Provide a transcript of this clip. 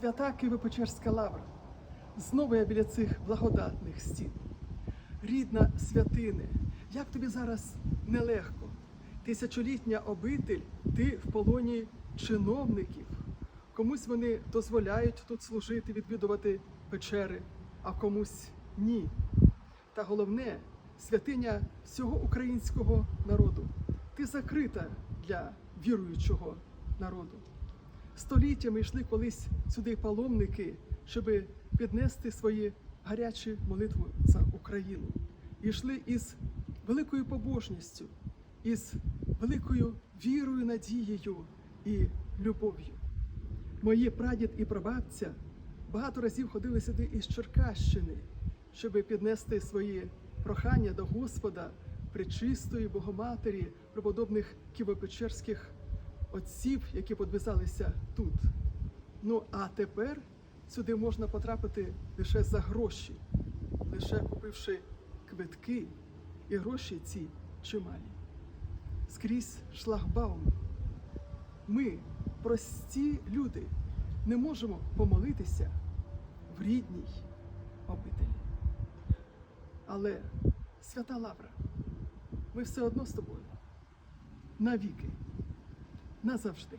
Свята Києво-Печерська лавра. Знову я біля цих благодатних стін. Рідна святине, як тобі зараз нелегко. Тисячолітня обитель, ти в полоні чиновників. Комусь вони дозволяють тут служити, відвідувати печери, а комусь ні. Та головне, святиня всього українського народу. Ти закрита для віруючого народу. Століттями йшли колись сюди паломники, щоб піднести свої гарячі молитви за Україну. Йшли із великою побожністю, із великою вірою, надією і любов'ю. Мої прадід і прабабця багато разів ходили сюди із Черкащини, щоб піднести свої прохання до Господа, пречистої Богоматері, преподобних ківопечерських отців, які подвизалися тут. Ну а тепер сюди можна потрапити лише за гроші, лише купивши квитки, і гроші ці чималі. Скрізь шлагбаум. Ми, прості люди, не можемо помолитися в рідній обителі. Але свята Лавра, ми все одно з тобою навіки, назавжди.